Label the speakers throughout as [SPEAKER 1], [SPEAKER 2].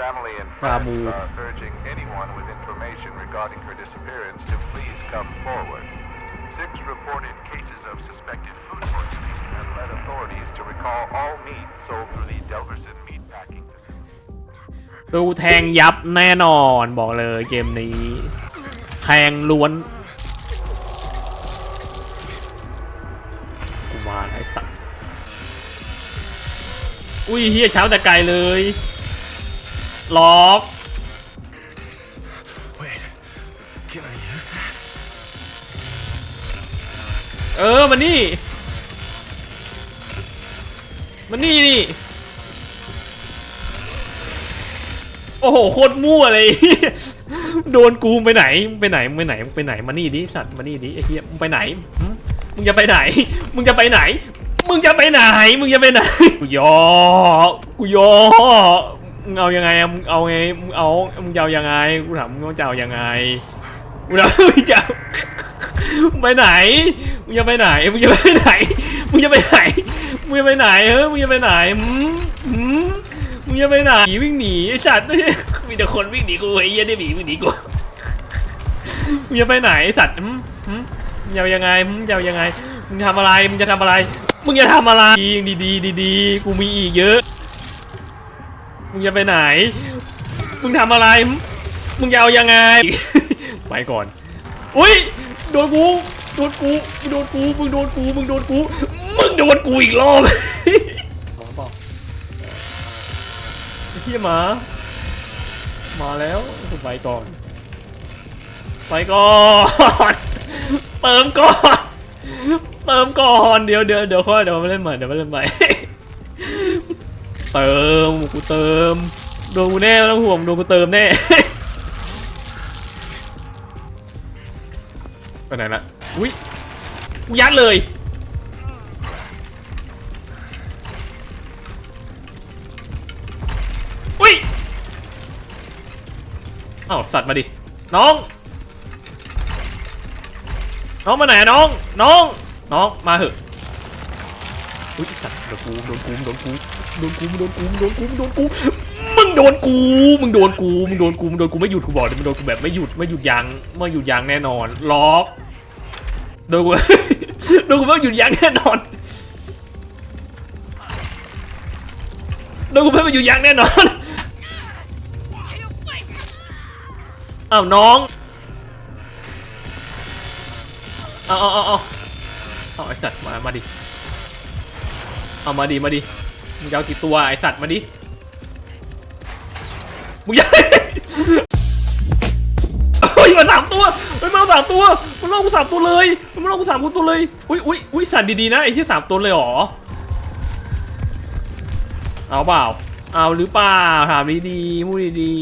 [SPEAKER 1] family and
[SPEAKER 2] Ramu.
[SPEAKER 1] friends are urging anyone with information regarding her disappearance to please come forward. Six reported cases of suspected food poisoning and led authorities to recall all meat sold through the Delverson meat packing facility.
[SPEAKER 2] ดูแทงยับแน่นอนบอกเลยเกมนี้ แทงล้วน กูมาแล้วไอ้สัตว์อุ้ยเฮียเช้าแต่ไกลเลย ล็อก
[SPEAKER 3] Wait, can I use that?
[SPEAKER 2] เออมานี่มานี่นี่ โอ้โหโคตรมั่วเลย โดนกูไปไหนมึงไปไหนมึงไปไหนมึงไปไหนมานี่ดิสัตว์มานี่ดิไอ้เหี้ยมึงไปไหนหึมึงจะไปไหน มึงจะไปไหน มึงจะไปไหน มึงจะไปไหน กูยอ กูยอ มึงเอายังไงอะมึงเอาไงมึงเอามึงจะเอายังไงกูถามมึงว่าจะเอายังไงกูถามมึงจะเอามึงไปไหนมึงจะไปไหนมึงจะไปไหนมึงจะไปไหนมึงจะไปไหนเฮ้ยมึงจะไปไหนหืมหืมมึงจะไปไหนหนีวิ่งหนีไอ้สัตว์มีแต่คนวิ่งหนีกูไอ้เหี้ยได้หนีวิ่งหนีกูมึงจะไปไหนไอ้สัตว์หืมหืมมึงจะเอายังไงหืมจะเอายังไงมึงทำอะไรมึงจะทำอะไรมึงจะทำอะไรดีดีดีดีๆกูมีอีกเยอะ มึงจะไปไหน มึงทำอะไร มึงจะเอายังไง ไปก่อน อุ้ย โดนกู โดนกูโดนกู มึงโดนกู มึงโดนกู มึงโดนกูอีกรอบหมอบอกไอ้เฮียหมา มาแล้วไปก่อน ไปก่อนเติมก่อนเติมก่อน เดี๋ยวเดี๋ยวเดี๋ยวค่อยเดี๋ยวมาเล่นใหม่เดี๋ยวมาเล่นใหม่ เติมกูเติมโดนกูแน่ไม่ต้องห่วงโดนกูเติมแน่ไปไหนละอุ้ยกูยัดเลยอุ้ยเอ้าสัตว์มาดิน้อง น้องมาไหนน้องน้องน้องมาเหอะอุ้ยสัตว์โดนกูโดนกูโดนกู โดนกูมึงโดนกูมึงโดนกูมึงโดนกูมึงโดนกูมึงโดนกูมึงโดนกูมึงโดนกูไม่หยุดกูบอกเลยมึงโดนกูแบบไม่หยุดไม่หยุดยั้งไม่หยุดยั้งแน่นอนล็อกโดนกูโดนกูไม่หยุดยั้งแน่นอนโดนกูไม่หยุดยั้งแน่นอนอ้าวน้องเอาเอาเอาเอาเอาไอสัตว์มามาดิเอามาดิมาดิ มึงจะเอากี่ตัวไอสัตว์มาดิ มึงยังเฮ้ยมาสามตัวเฮ้ยมาสามตัว มันล่อกูสามตัวเลย มันล่อกูสามตัวเลย อุ้ยอุ้ยอุ้ยสัตว์ดีๆนะไอ้ที่สามตัวเลยหรอ เอาเปล่า เอาหรือเปล่าถามดีๆพูดดี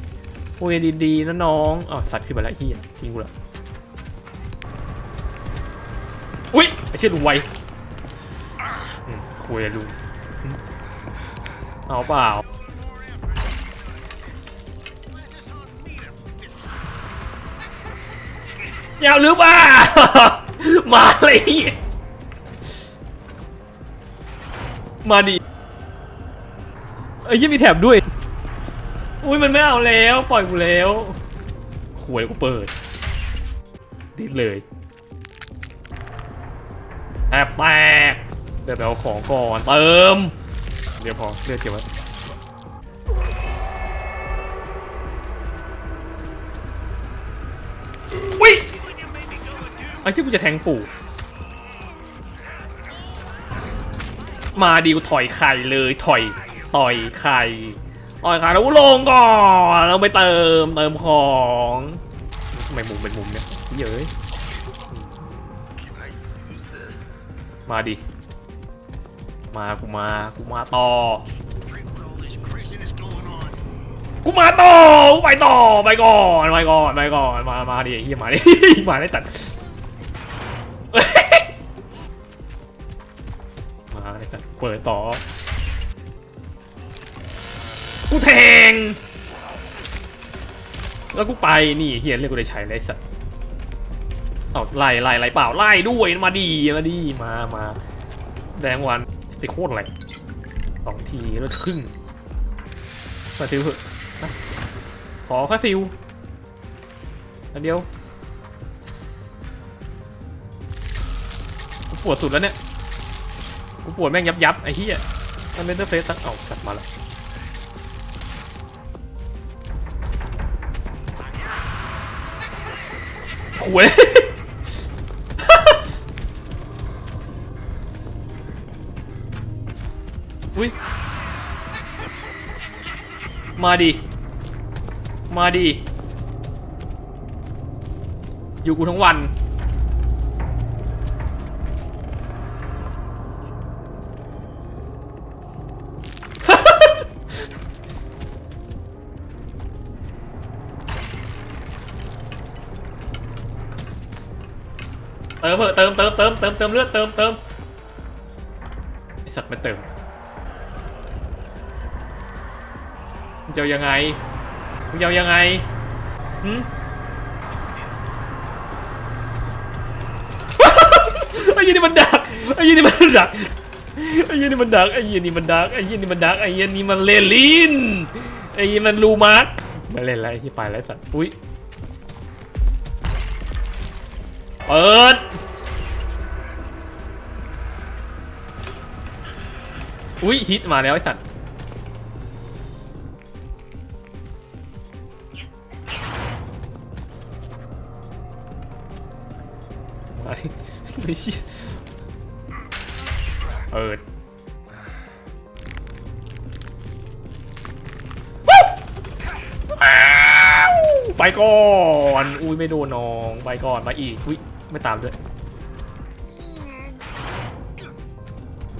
[SPEAKER 2] ๆพูดดีๆนะน้องอ๋อสัตว์ขึ้นมาแล้วเฮียทิ้งกูละอุ้ยไอ้เชี่ยลุงไวคุยลุง เอาเปล่า อยาวหรือเปล่ามาเลย มาดิเอ้ยยังมีแถบด้วย อุ้ยมันไม่เอาแล้ว ปล่อยกูแล้วหวยกูเปิด ดิ้นเลยแอบแตกเดี๋ยวไปเอาของก่อน เติม เดี๋ยวพอเลือดเก็บไว้อุ้ยไอ้ที่กูจะแทงปู่ มาดีกูถอยไข่เลยถอยต่อยไข่ต่อยไข่แล้วกูลงก่อนแล้วไปเติมเติมของทำไมมุมเป็นมุมเนี่ยเย้ยมาดิ มากูมากูมาต่อ กูมาต่อกูไปต่อไปก่อนไปก่อนไปก่อนมามาดิเฮียมาดิมาได้ตัดมาได้ตัดเปิดต่อ กูแทง แล้วกูไปนี่เฮียเรียกกูได้ใช้เลยสัตว์เอาไล่ไล่ไล่เปล่าไล่ด้วยมาดีมาดีมามาแดงวัน ติโคตรอะไรสองทีแล้วครึ่งมาซื้อเถอะขอแค่ฟิวอันเดียวกูปวดสุดแล้วเนี่ยกูปวดแม่งยับยับไอ้เหี้ยมันเป็นเตอร์เฟสตั้งเอากลับมาแล้วหวย อุ้ยมาดิมาดิอยู่กูทั้งวัน เติมเถอะเติมเติมเติมเติมเติมเลือดเติมเติมไอสัตว์ไม่เติม จะเอายังไงมึงจะเอายังไงหืมไอ้ยี่นี่มันดักไอ้ยี่นี่มันดักไอ้ยี่นี่มันดักไอ้ยี่นี่มันดักไอ้ยี่นี่มันดักไอ้ยี่นี่มันเลลินไอ้ยี่มันลูมาร์กมาเล่นไรที่ไปแล้วสัตว์อุ้ยเปิดอุ้ยฮิตมาแล้วไอ้สัตว์ ไอ้เหี้ยเปิดไปก่อน อุ้ยไม่โดนน้อง ไปก่อนมาอีก อุ้ยไม่ตามด้วย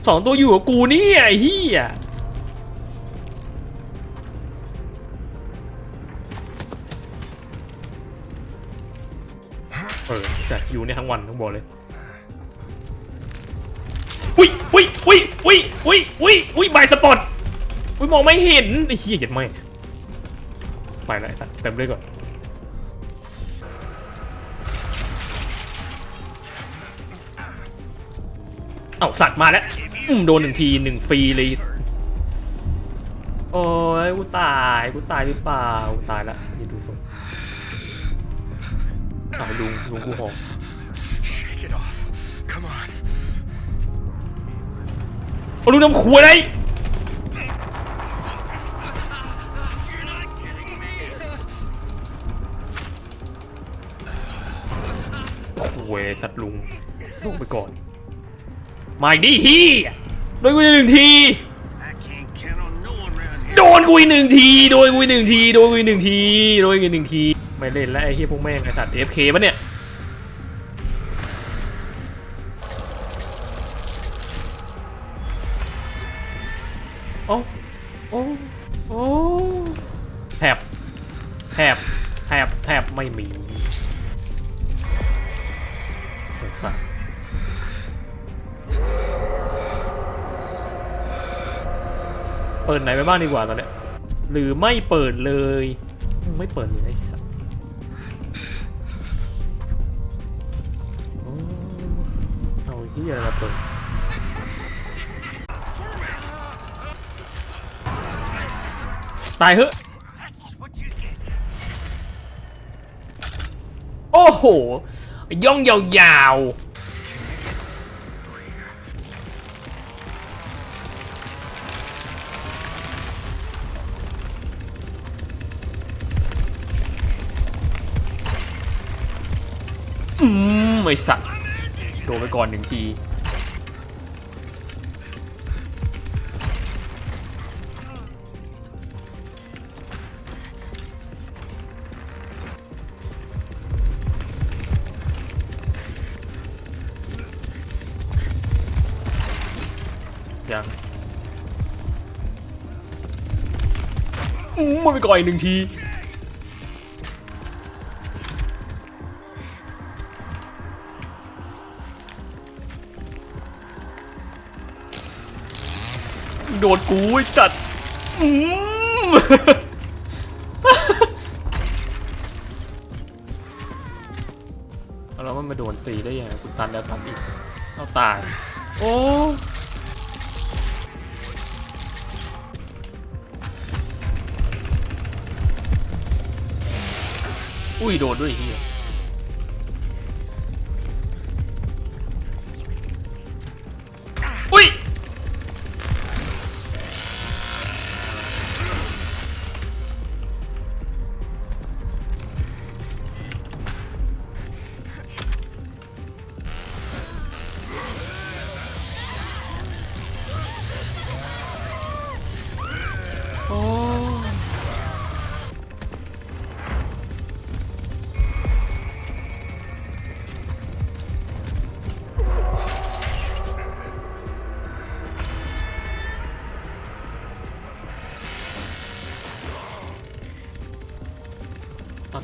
[SPEAKER 2] สองตัวอยู่กับกูเนี่ยไอ้เหี้ยเออจะอยู่ในยทั้งวันทั้งบอกเลย อุ้ยอุ้ยอุ้ยอุ้ยอุ้ยอุ้ยอุ้ยใบสปอตอุ้ยมองไม่เห็นไอ้เหี้ยเห็นไหมไปแล้วไอ้สัตว์เต็มเลยก่อนเอ้าสัตว์มาแล้วอืมโดนหนึ่งทีหนึ่งฟรีเลยโอ้ยกูตายกูตายหรือเปล่ากูตายแล้วนี่ดูทรงตายลุงลุงกูหอม เอาลุงน้ำขวดเลยขวยสัตว์ลุงลงไปก่อน มาอีกดิฮีโดนกูหนึ่งที โดนกูอีกหนึ่งที โดนกูอีกหนึ่งที โดนกูอีกหนึ่งที โดนกูอีกหนึ่งที ไม่เล่นแล้วไอ้เฮียพวกแม่งไอ้สัตว์ AFK ปะเนี่ย โอ้โอ้โอ้แถบแถบแถบแถบไม่มีสงสารเปิดไหนไปบ้างดีกว่าตอนเนี้ยหรือไม่เปิดเลย ไม่เปิดเลยไอ้สัสโอ้เอาที่อะไรมาเปิด ตายเหอะ
[SPEAKER 3] That's what you get.
[SPEAKER 2] โอ้โห ย่องยาวๆอืมไอสัตว์โดนไปก่อนหนึ่งที มันไปก่อนอีกหนึ่งทีโดนกูไอ้สัตว์อืมเอแล้วมันมาโดนตีได้ยังไงกูตันแล้วตันอีกเอาตาย โอ้ อุ้ยโด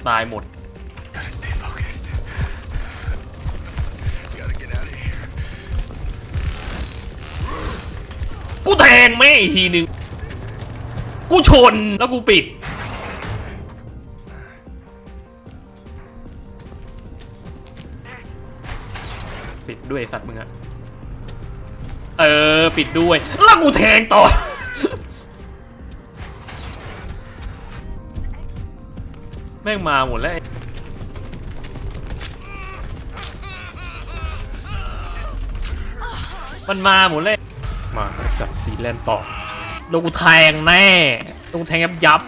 [SPEAKER 2] ตายหมด
[SPEAKER 3] Gotta stay focused. Gotta get out of here.
[SPEAKER 2] กูแทงแม่งอีกทีหนึ่งกูชนแล้วกูปิด ปิดด้วยไอ้สัตว์มึงอะเออ ปิดด้วย แล้วกูแทงต่อ ม่งมาหมดแล้วไอ้มันมาหมดเลย มาไอ้สัตว์ตีแลนต่อโดนกูแทงแน่โดนกูแทงยับยับ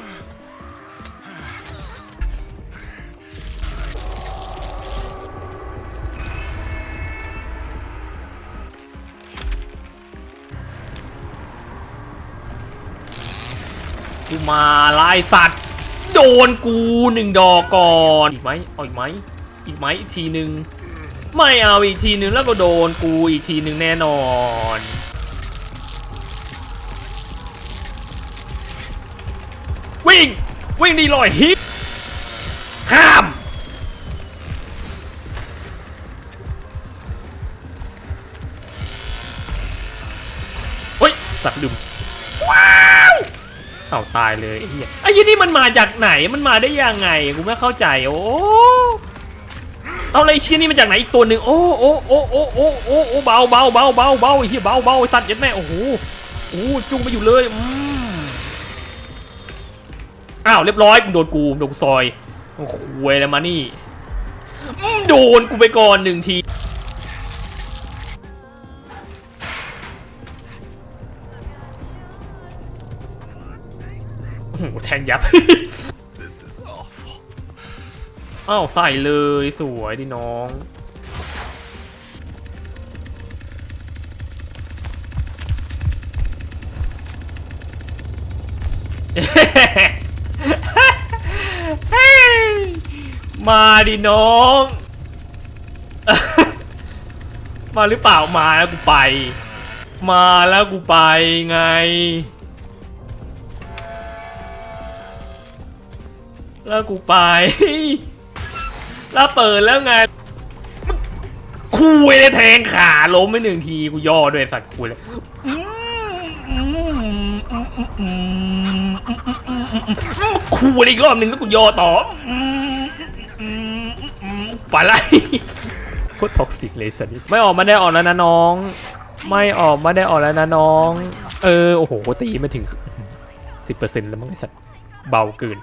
[SPEAKER 2] กูมาไล่สัตว์ โดนกูหนึ่งดอกก่อน อีกไหมเอาอีกไหมอีกไหมอีกทีหนึ่งไม่เอาอีกทีหนึ่งแล้วก็โดนกูอีกทีหนึ่งแน่นอนวิ่งวิ่งดีลอยฮิตห้ามเฮ้ยสัตว์ลืมว้า เอาตายเลยไอ้เหี้ยไอ้ยี่นี่มันมาจากไหนมันมาได้ยังไงกูไม่เข้าใจโอ้เอาเลยไอ้เชี่ยนี่มาจากไหนอีกตัวหนึ่งโอ้โอ้โอ้โอ้โอ้โอ้โอ้เบาเบาเบาเบาเบาไอ้เหี้ยเบาเบาไอ้สัตว์ยัดแม่โอ้โหโอ้จุงไปอยู่เลยอืมอ้าวเรียบร้อยโดนกูโดนกูซอยโอ้โหเวยแล้วมานี่โดนกูไปก่อนหนึ่งที งยับ
[SPEAKER 3] This is awful.
[SPEAKER 2] อ้าวใส่เลยสวยดิน้องเฮ้ยมาดิน้อง มาหรือเปล่ามาแล้วกูไป มาแล้วกูไปไง แล้วกูไป แล้วเปิดแล้วไงคุยเลยแทงขาล้มไปหนึ่งทีกูย่อด้วยสัตว์คุยเลยคุยอีกรอบหนึ่งแล้วกูย่อต่อไปไล่โคตรท็อกซิกเลยสัตว์ไม่ออกมาได้ออกแล้วนะน้อง ไม่ออกมาได้ออกแล้วนะน้อง เออ โอ้โหตีม่ถึงสิบเปอร์เซ็นต์แล้วมั้งไอสัตว์เบาเกิน